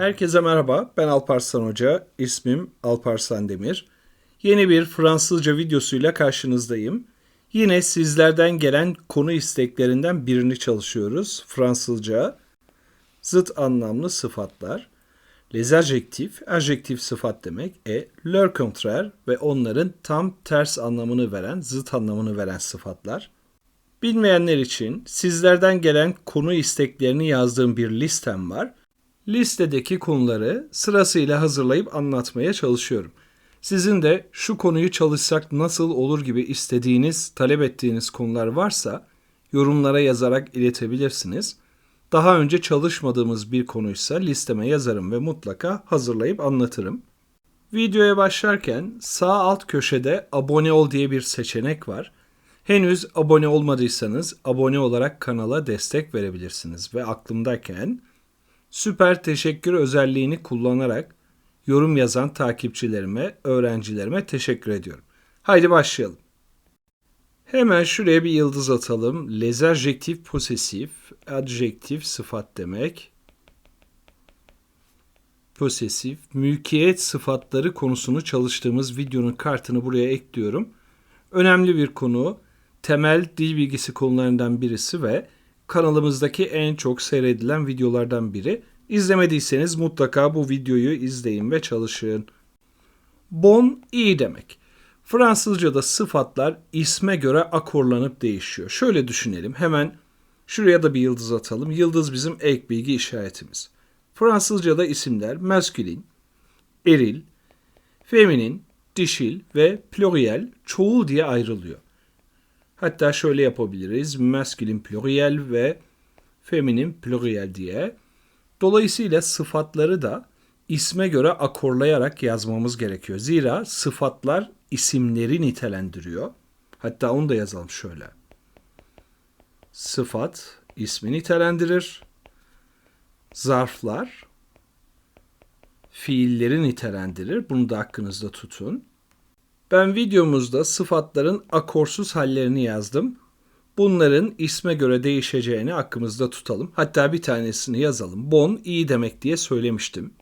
Herkese merhaba, ben Alparslan Hoca, ismim Alparslan Demir. Yeni bir Fransızca videosuyla karşınızdayım. Yine sizlerden gelen konu isteklerinden birini çalışıyoruz. Fransızca zıt anlamlı sıfatlar. Les adjectifs, adjektif sıfat demek. E, leur contraire ve onların tam ters anlamını veren, zıt anlamını veren sıfatlar. Bilmeyenler için sizlerden gelen konu isteklerini yazdığım bir listem var. Listedeki konuları sırasıyla hazırlayıp anlatmaya çalışıyorum. Sizin de şu konuyu çalışsak nasıl olur gibi istediğiniz, talep ettiğiniz konular varsa yorumlara yazarak iletebilirsiniz. Daha önce çalışmadığımız bir konuysa listeme yazarım ve mutlaka hazırlayıp anlatırım. Videoya başlarken sağ alt köşede abone ol diye bir seçenek var. Henüz abone olmadıysanız abone olarak kanala destek verebilirsiniz ve aklımdayken süper teşekkür özelliğini kullanarak yorum yazan takipçilerime, öğrencilerime teşekkür ediyorum. Haydi başlayalım. Hemen şuraya bir yıldız atalım. Les adjectifs possessif, adjektif sıfat demek. Possessif, mülkiyet sıfatları konusunu çalıştığımız videonun kartını buraya ekliyorum. Önemli bir konu, temel dil bilgisi konularından birisi ve kanalımızdaki en çok seyredilen videolardan biri. İzlemediyseniz mutlaka bu videoyu izleyin ve çalışın. Bon iyi demek. Fransızca'da sıfatlar isme göre akorlanıp değişiyor. Şöyle düşünelim. Hemen şuraya da bir yıldız atalım. Yıldız bizim ek bilgi işaretimiz. Fransızca'da isimler maskülin, eril, feminin, dişil ve pluriel, çoğul diye ayrılıyor. Hatta şöyle yapabiliriz. Maskülin pluriel ve feminin pluriel diye. Dolayısıyla sıfatları da isme göre akorlayarak yazmamız gerekiyor. Zira sıfatlar isimleri nitelendiriyor. Hatta onu da yazalım şöyle. Sıfat ismi nitelendirir. Zarflar fiilleri nitelendirir. Bunu da aklınızda tutun. Ben videomuzda sıfatların akorsuz hallerini yazdım. Bunların isme göre değişeceğini aklımızda tutalım. Hatta bir tanesini yazalım. Bon iyi demek diye söylemiştim.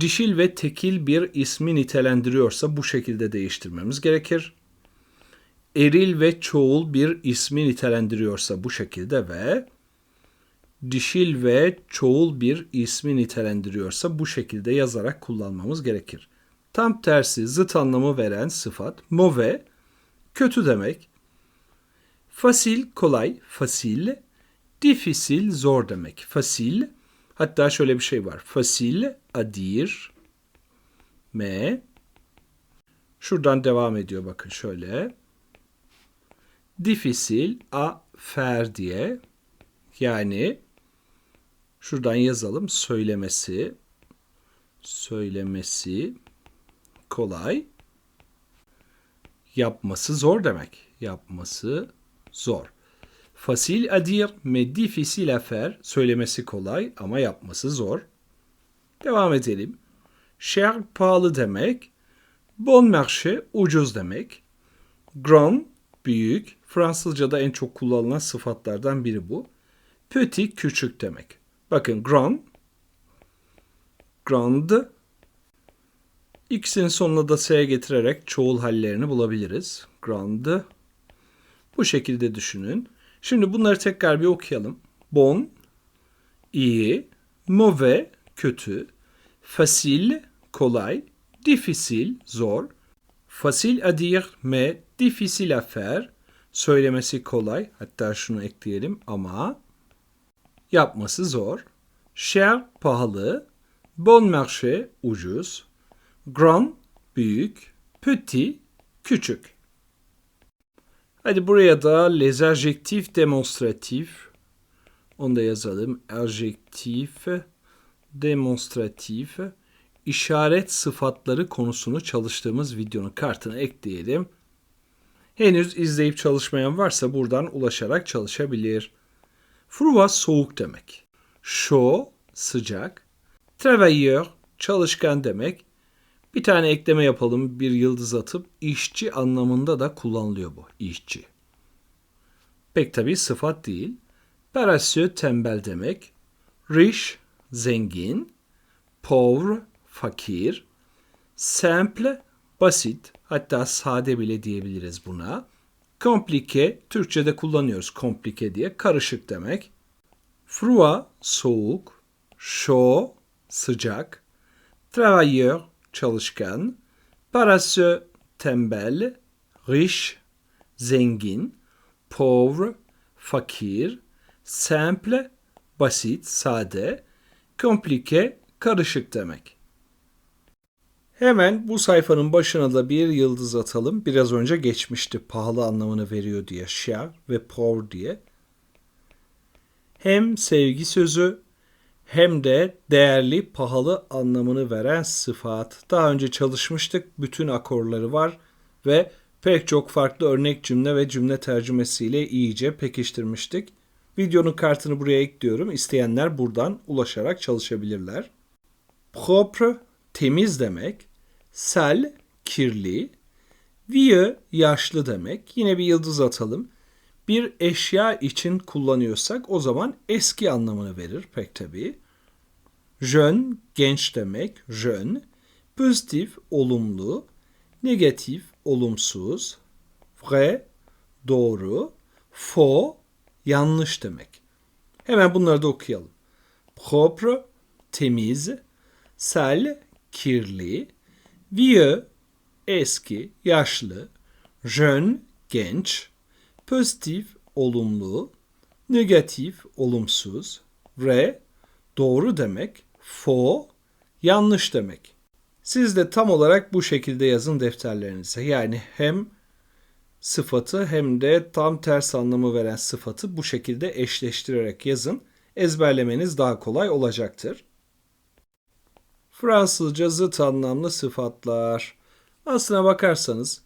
Dişil ve tekil bir ismi nitelendiriyorsa bu şekilde değiştirmemiz gerekir. Eril ve çoğul bir ismi nitelendiriyorsa bu şekilde ve dişil ve çoğul bir ismi nitelendiriyorsa bu şekilde yazarak kullanmamız gerekir. Tam tersi zıt anlamı veren sıfat move kötü demek. Fasil kolay, fasil. Difficil zor demek. Fasil. Hatta şöyle bir şey var. Fasil adir me. Şuradan devam ediyor bakın şöyle. Difficil a faire diye. Yani şuradan yazalım söylemesi söylemesi kolay yapması zor demek. Yapması zor. Fasil à dire mais difficile söylemesi kolay ama yapması zor. Devam edelim. Cher pahalı demek. Bon marché ucuz demek. Grand büyük. Fransızca'da en çok kullanılan sıfatlardan biri bu. Petit küçük demek. Bakın grand grand İkisinin sonuna da S getirerek çoğul hallerini bulabiliriz. Grand bu şekilde düşünün. Şimdi bunları tekrar bir okuyalım. Bon, iyi, mauvais, kötü, facile, kolay, difficile, zor, facile à dire mais difficile à faire, söylemesi kolay, hatta şunu ekleyelim ama yapması zor, cher, pahalı, bon marché, ucuz, grand, büyük, petit, küçük. Hadi buraya da les adjectifs démonstratifs. Onu da yazalım. Adjektif demonstratif işaret sıfatları konusunu çalıştığımız videonun kartına ekleyelim. Henüz izleyip çalışmayan varsa buradan ulaşarak çalışabilir. Froid soğuk demek. Chaud sıcak. Travailleur çalışkan demek. Bir tane ekleme yapalım bir yıldız atıp işçi anlamında da kullanılıyor bu işçi. Pek tabi sıfat değil. Parasyo tembel demek. Riche zengin, pauvre, fakir, simple, basit, hatta sade bile diyebiliriz buna. Komplike, Türkçe'de kullanıyoruz komplike diye, karışık demek. Froid, soğuk, chaud, sıcak, travailleur, çalışkan, paresseux, tembel, riche, zengin, pauvre, fakir, simple, basit, sade, komplike, karışık demek. Hemen bu sayfanın başına da bir yıldız atalım. Biraz önce geçmişti pahalı anlamını veriyor diye cher ve pauvre diye. Hem sevgi sözü hem de değerli, pahalı anlamını veren sıfat. Daha önce çalışmıştık. Bütün akorları var ve pek çok farklı örnek cümle ve cümle tercümesiyle iyice pekiştirmiştik. Videonun kartını buraya ekliyorum. İsteyenler buradan ulaşarak çalışabilirler. Propre temiz demek. Sel kirli. Vieux yaşlı demek. Yine bir yıldız atalım. Bir eşya için kullanıyorsak o zaman eski anlamını verir pek tabii. Jeune genç demek. Jeune. Pozitif olumlu. Negatif olumsuz. Vrai doğru. Faux yanlış demek. Hemen bunları da okuyalım. Propre temiz, sale kirli, vieux eski, yaşlı, jeune genç, pozitif olumlu, negatif olumsuz, vrai doğru demek, faux yanlış demek. Siz de tam olarak bu şekilde yazın defterlerinize. Yani hem sıfatı hem de tam ters anlamı veren sıfatı bu şekilde eşleştirerek yazın. Ezberlemeniz daha kolay olacaktır. Fransızca zıt anlamlı sıfatlar. Aslına bakarsanız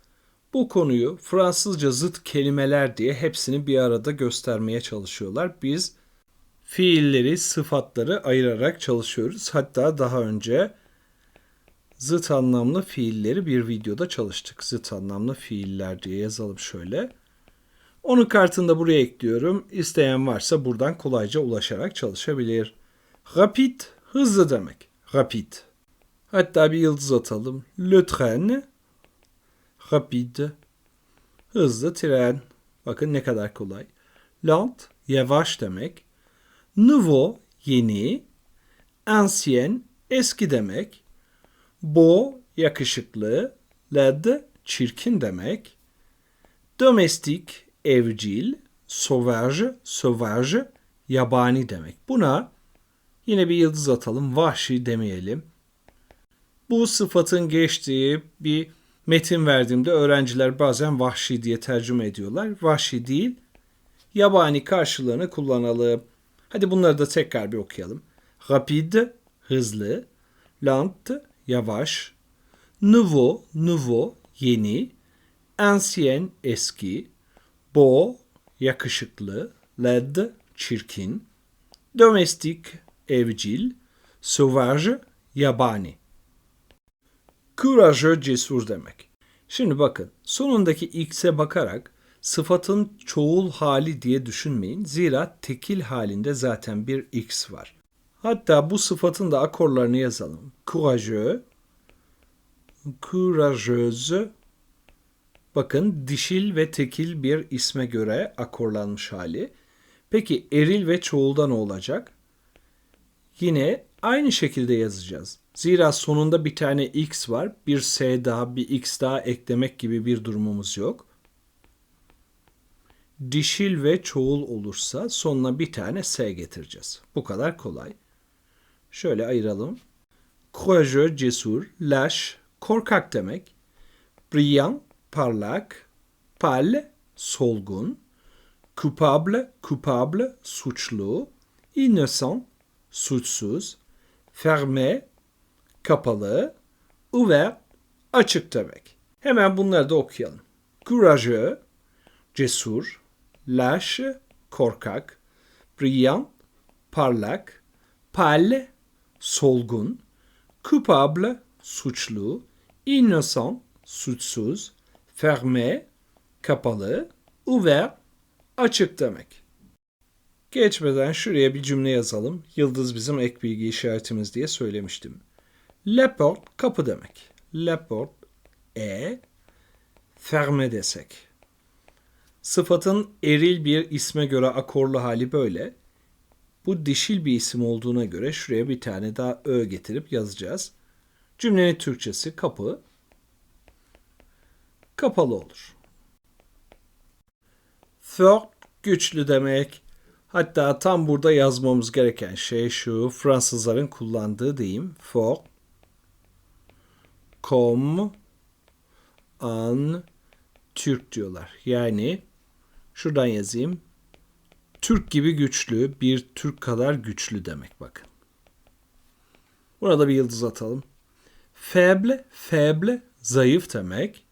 bu konuyu Fransızca zıt kelimeler diye hepsini bir arada göstermeye çalışıyorlar. Biz fiilleri, sıfatları ayırarak çalışıyoruz. Hatta daha önce zıt anlamlı fiilleri bir videoda çalıştık. Zıt anlamlı fiiller diye yazalım şöyle. Onun kartını da buraya ekliyorum. İsteyen varsa buradan kolayca ulaşarak çalışabilir. Rapid hızlı demek. Rapid. Hatta bir yıldız atalım. Le train rapide. Hızlı tren. Bakın ne kadar kolay. Lent yavaş demek. Nouveau yeni. Ancien eski demek. Beau yakışıklı, led çirkin demek. Domestik evcil, sauvage sauvage yabani demek. Buna yine bir yıldız atalım. Vahşi demeyelim. Bu sıfatın geçtiği bir metin verdiğimde öğrenciler bazen vahşi diye tercüme ediyorlar. Vahşi değil, yabani karşılığını kullanalım. Hadi bunları da tekrar bir okuyalım. Rapide, hızlı. Lent, yavaş. Nouveau, nouveau, yeni. Ancien, eski. Beau, yakışıklı. Led, çirkin. Domestik, evcil. Sauvage, yabani. Courageux, cesur demek. Şimdi bakın, sonundaki x'e bakarak sıfatın çoğul hali diye düşünmeyin. Zira tekil halinde zaten bir x var. Hatta bu sıfatın da akorlarını yazalım. Courageux, courageuse. Bakın dişil ve tekil bir isme göre akorlanmış hali. Peki eril ve çoğulda ne olacak? Yine aynı şekilde yazacağız. Zira sonunda bir tane x var. Bir s daha, bir x daha eklemek gibi bir durumumuz yok. Dişil ve çoğul olursa sonuna bir tane s getireceğiz. Bu kadar kolay. Şöyle ayıralım. Courageux, cesur, lâche, korkak demek. Brillant, parlak. Pâle, solgun. Coupable, coupable, suçlu. Innocent, suçsuz. Fermé, kapalı. Ouvert, açık demek. Hemen bunları da okuyalım. Courageux, cesur. Lâche, korkak. Brillant, parlak. Pâle, solgun, coupable, suçlu, innocent, suçsuz, fermé, kapalı, ouvert, açık demek. Geçmeden şuraya bir cümle yazalım. Yıldız bizim ek bilgi işaretimiz diye söylemiştim. Porte kapı demek. La porte est fermée desek. Sıfatın eril bir isme göre akorlu hali böyle. Bu dişil bir isim olduğuna göre şuraya bir tane daha ö getirip yazacağız. Cümlenin Türkçesi kapı kapalı olur. Fort güçlü demek. Hatta tam burada yazmamız gereken şey şu Fransızların kullandığı deyim fort comme un Türk diyorlar. Yani şuradan yazayım. Türk gibi güçlü, bir Türk kadar güçlü demek bakın. Burada bir yıldız atalım. Faible, faible zayıf demek.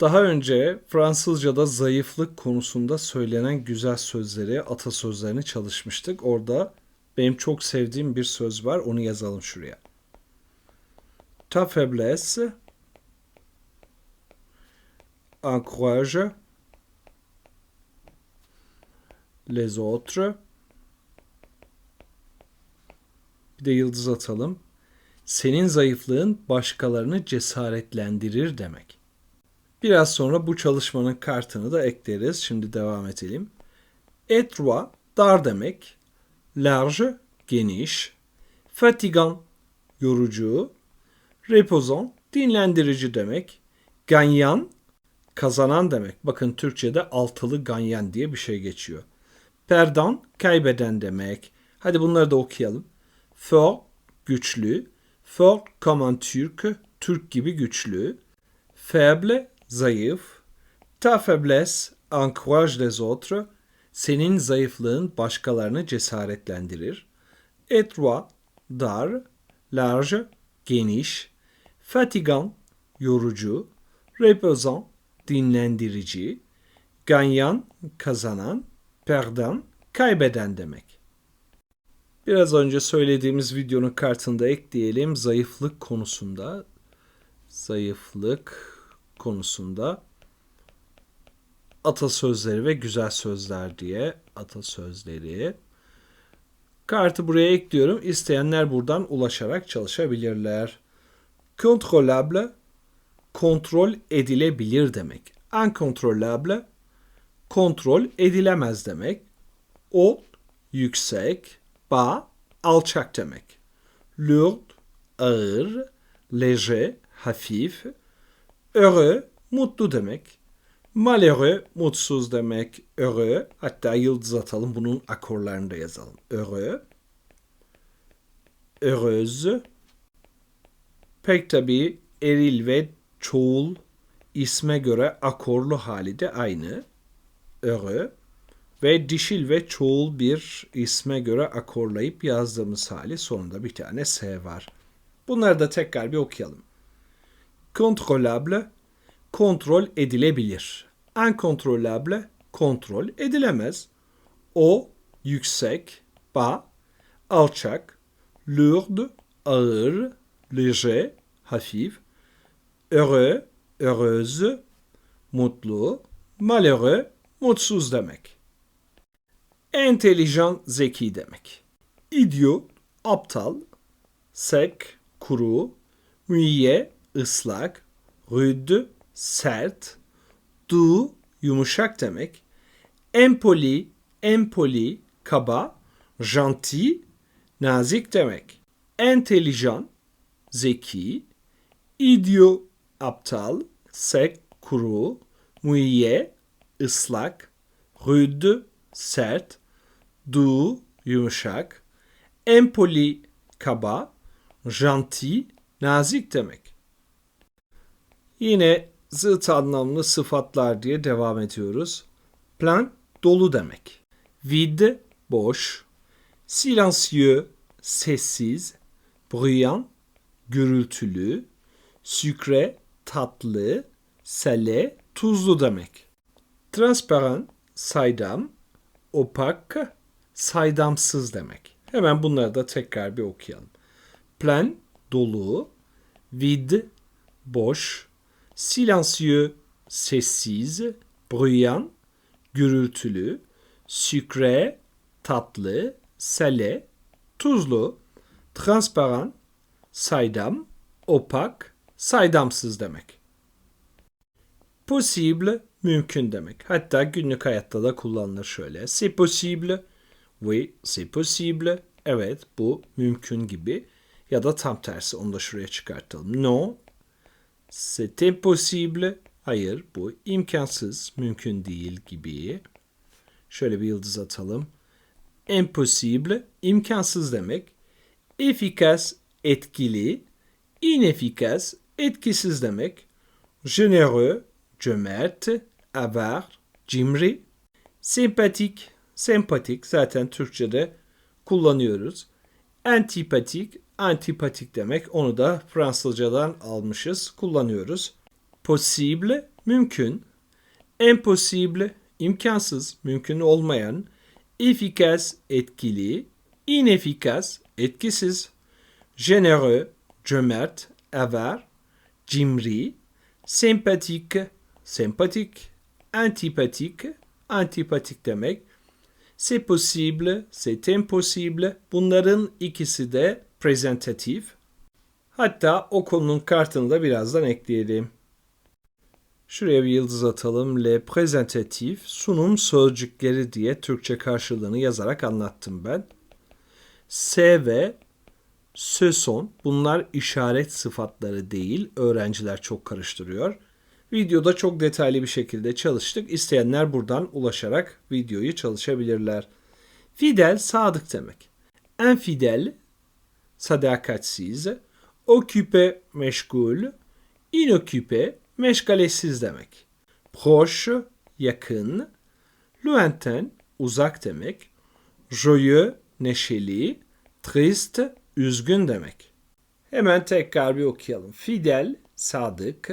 Daha önce Fransızca'da zayıflık konusunda söylenen güzel sözleri, atasözlerini çalışmıştık. Orada benim çok sevdiğim bir söz var. Onu yazalım şuraya. Ta faiblesse encourage les autres. Bir de yıldız atalım. Senin zayıflığın başkalarını cesaretlendirir demek. Biraz sonra bu çalışmanın kartını da ekleriz. Şimdi devam edelim. Étroit, dar demek. Large, geniş. Fatigant, yorucu. Reposant, dinlendirici demek. Ganyan, kazanan demek. Bakın Türkçe'de altılı ganyan diye bir şey geçiyor. Perdant, kaybeden demek. Hadi bunları da okuyalım. Fort, güçlü. Fort comme un Türk, Türk gibi güçlü. Faible, zayıf. Ta faiblesse encourage les autres. Senin zayıflığın başkalarını cesaretlendirir. Étroit, dar. Large, geniş. Fatigant, yorucu. Reposant, dinlendirici. Ganyan, kazanan. Perdant, kaybeden demek. Biraz önce söylediğimiz videonun kartında ekleyelim. Zayıflık konusunda zayıflık konusunda atasözleri ve güzel sözler diye atasözleri. Kartı buraya ekliyorum. İsteyenler buradan ulaşarak çalışabilirler. Contrôlable kontrol edilebilir demek. Incontrôlable kontrol edilemez demek. O yüksek, ba alçak demek. Lourd ağır, léger hafif, heureux mutlu demek. Malheureux mutsuz demek. Heureux hatta yıldız atalım bunun akorlarını da yazalım. Heureux, heureuse. Pek tabi eril ve çoğul isme göre akorlu hali de aynı. Heureux ve dişil ve çoğul bir isme göre akorlayıp yazdığımız hali sonunda bir tane S var. Bunları da tekrar bir okuyalım. Contrôlable, kontrol edilebilir. Incontrôlable, kontrol edilemez. O, yüksek, bas, alçak, lourd, ağır, léger, hafif, heureux, heureuse, mutlu, malheureux, mutsuz demek. Entelijan, zeki demek. İdiot, aptal, sek, kuru, müyye, ıslak, rude, sert, du, yumuşak demek. Empoli, empoli, kaba, gentil, nazik demek. Entelijan, zeki, idiot, aptal, sek, kuru, müyye, ıslak, rude, sert, du, yumuşak, empoli, kaba, gentil, nazik demek. Yine zıt anlamlı sıfatlar diye devam ediyoruz. Plein, dolu demek. Vide, boş. Silencieux, sessiz. Bruyant, gürültülü. Sucré, tatlı. Salé, tuzlu demek. Transparent, saydam. Opak, saydamsız demek. Hemen bunları da tekrar bir okuyalım. Plein, dolu. Vide, boş silencieux, sessiz, bruyant, gürültülü, sucré, tatlı, salé, tuzlu, transparent, saydam, opak, saydamsız demek. Possible, mümkün demek. Hatta günlük hayatta da kullanılır şöyle. C'est possible, oui, c'est possible, evet bu mümkün gibi. Ya da tam tersi onu da şuraya çıkartalım. Non, c'est impossible, hayır bu imkansız, mümkün değil gibi. Şöyle bir yıldız atalım. Impossible, imkansız demek. Efficace, etkili. Inefficace, etkisiz demek. Généreux, cömert. Avare, cimri. Sempatik, sempatik zaten Türkçe'de kullanıyoruz. Antipatik, antipatik demek. Onu da Fransızcadan almışız, kullanıyoruz. Possible, mümkün. Impossible, imkansız, mümkün olmayan. Efficace, etkili. Inefficace, etkisiz. Généreux, cömert. Avare, cimri. Sempatik, sempatik. Antipatik, antipatik demek. C'est possible, c'est impossible. Bunların ikisi de prezentatif. Hatta o konunun kartını da birazdan ekleyelim. Şuraya bir yıldız atalım. Le prezentatif sunum sözcükleri diye Türkçe karşılığını yazarak anlattım ben. S ve ce son bunlar işaret sıfatları değil. Öğrenciler çok karıştırıyor. Videoda çok detaylı bir şekilde çalıştık. İsteyenler buradan ulaşarak videoyu çalışabilirler. Fidel sadık demek. Infidel sadakatsiz. Occupé meşgul. Inoccupé meşgalesiz demek. Proche yakın. Lointain uzak demek. Joyeux neşeli. Triste üzgün demek. Hemen tekrar bir okuyalım. Fidel sadık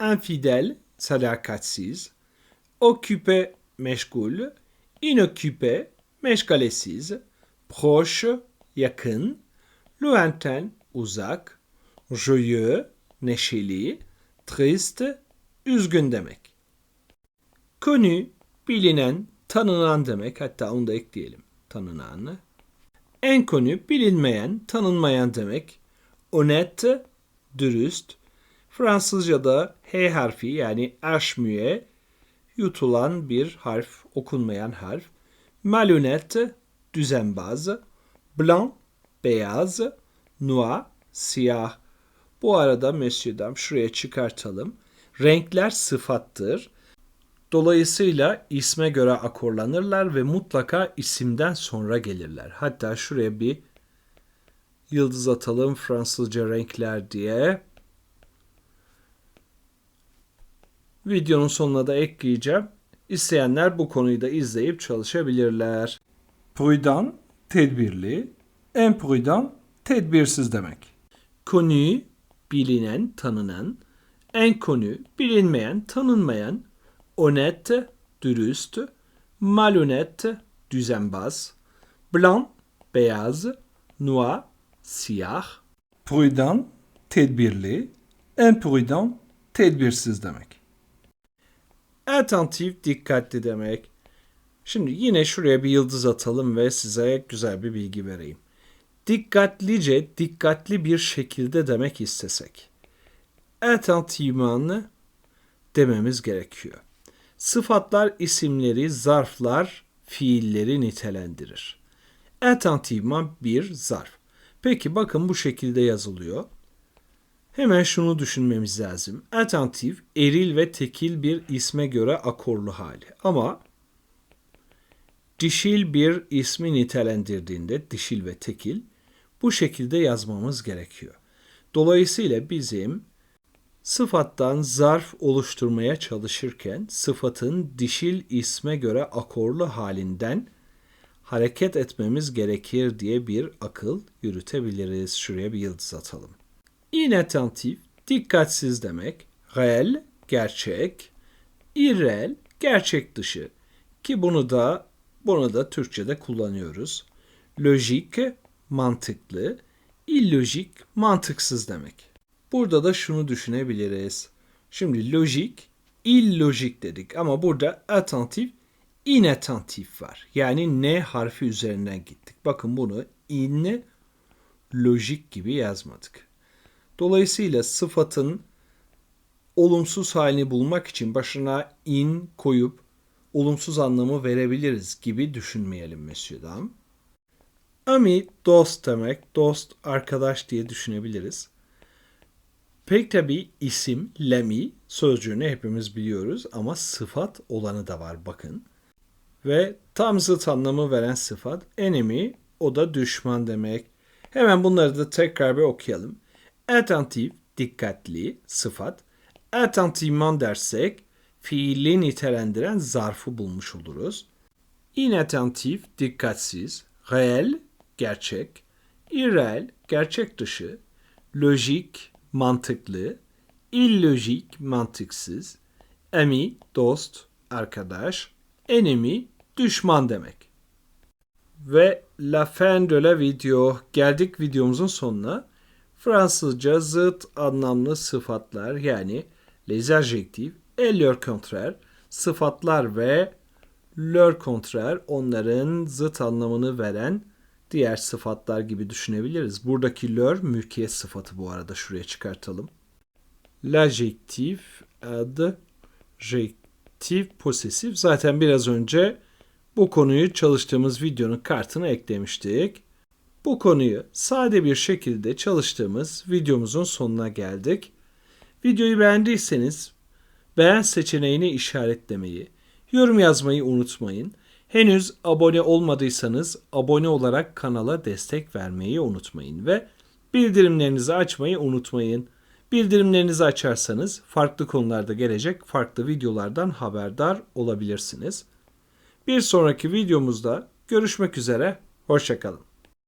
infidèle, sadakatsiz, occupé, meşgul, inoccupé, meşgalesiz, proche, yakın, lointain, uzak, joyeux, neşeli, triste, üzgün demek. Connu, bilinen, tanınan demek. Hatta onu da ekleyelim. Tanınan. Inconnu, bilinmeyen, tanınmayan demek. Honnête, dürüst, Fransızca'da H harfi yani aşmüye yutulan bir harf, okunmayan harf. Malhonnête, düzenbaz. Blanc, beyaz. Noir, siyah. Bu arada Monsieur Dam şuraya çıkartalım. Renkler sıfattır. Dolayısıyla isme göre akorlanırlar ve mutlaka isimden sonra gelirler. Hatta şuraya bir yıldız atalım Fransızca renkler diye. Videonun sonuna da ekleyeceğim. İsteyenler bu konuyu da izleyip çalışabilirler. Prudent, tedbirli. Imprudent, tedbirsiz demek. Connu, bilinen, tanınan. Inconnu, bilinmeyen, tanınmayan. Honnête, dürüst. Malhonnête, düzenbaz. Blanc, beyaz. Noir, siyah. Prudent, tedbirli. Imprudent, tedbirsiz demek. Attentif dikkatli demek. Şimdi yine şuraya bir yıldız atalım ve size güzel bir bilgi vereyim. Dikkatlice, dikkatli bir şekilde demek istesek. Attentivement dememiz gerekiyor. Sıfatlar isimleri, zarflar, fiilleri nitelendirir. Attentivement bir zarf. Peki bakın bu şekilde yazılıyor. Hemen şunu düşünmemiz lazım. Attentif, eril ve tekil bir isme göre akorlu hali. Ama dişil bir ismi nitelendirdiğinde dişil ve tekil bu şekilde yazmamız gerekiyor. Dolayısıyla bizim sıfattan zarf oluşturmaya çalışırken sıfatın dişil isme göre akorlu halinden hareket etmemiz gerekir diye bir akıl yürütebiliriz. Şuraya bir yıldız atalım. Inattentif, dikkatsiz demek. Reel, gerçek. Irreel, gerçek dışı. Ki bunu da bunu da Türkçe'de kullanıyoruz. Lojik, mantıklı. Illojik, mantıksız demek. Burada da şunu düşünebiliriz. Şimdi lojik, illojik dedik ama burada attentif, inattentif var. Yani ne harfi üzerinden gittik. Bakın bunu in lojik gibi yazmadık. Dolayısıyla sıfatın olumsuz halini bulmak için başına in koyup olumsuz anlamı verebiliriz gibi düşünmeyelim Monsieur. Ami dost demek, dost arkadaş diye düşünebiliriz. Pek tabi isim, lemi sözcüğünü hepimiz biliyoruz ama sıfat olanı da var bakın. Ve tam zıt anlamı veren sıfat enemy o da düşman demek. Hemen bunları da tekrar bir okuyalım. Attentif, dikkatli sıfat. Attentivement dersek fiili nitelendiren zarfı bulmuş oluruz. Inattentif, dikkatsiz. Réel, gerçek. Irreel, gerçek dışı. Lojik, mantıklı. Illojik, mantıksız. Ami, dost, arkadaş. Enemy, düşman demek. Ve la fin de la video. Geldik videomuzun sonuna. Fransızca zıt anlamlı sıfatlar yani les adjectifs et leur contraire sıfatlar ve leur contraire onların zıt anlamını veren diğer sıfatlar gibi düşünebiliriz. Buradaki leur mülkiyet sıfatı bu arada şuraya çıkartalım. L'adjectif, adjektif, posesif. Zaten biraz önce bu konuyu çalıştığımız videonun kartına eklemiştik. Bu konuyu sade bir şekilde çalıştığımız videomuzun sonuna geldik. Videoyu beğendiyseniz beğen seçeneğini işaretlemeyi, yorum yazmayı unutmayın. Henüz abone olmadıysanız abone olarak kanala destek vermeyi unutmayın ve bildirimlerinizi açmayı unutmayın. Bildirimlerinizi açarsanız farklı konularda gelecek farklı videolardan haberdar olabilirsiniz. Bir sonraki videomuzda görüşmek üzere, hoşçakalın.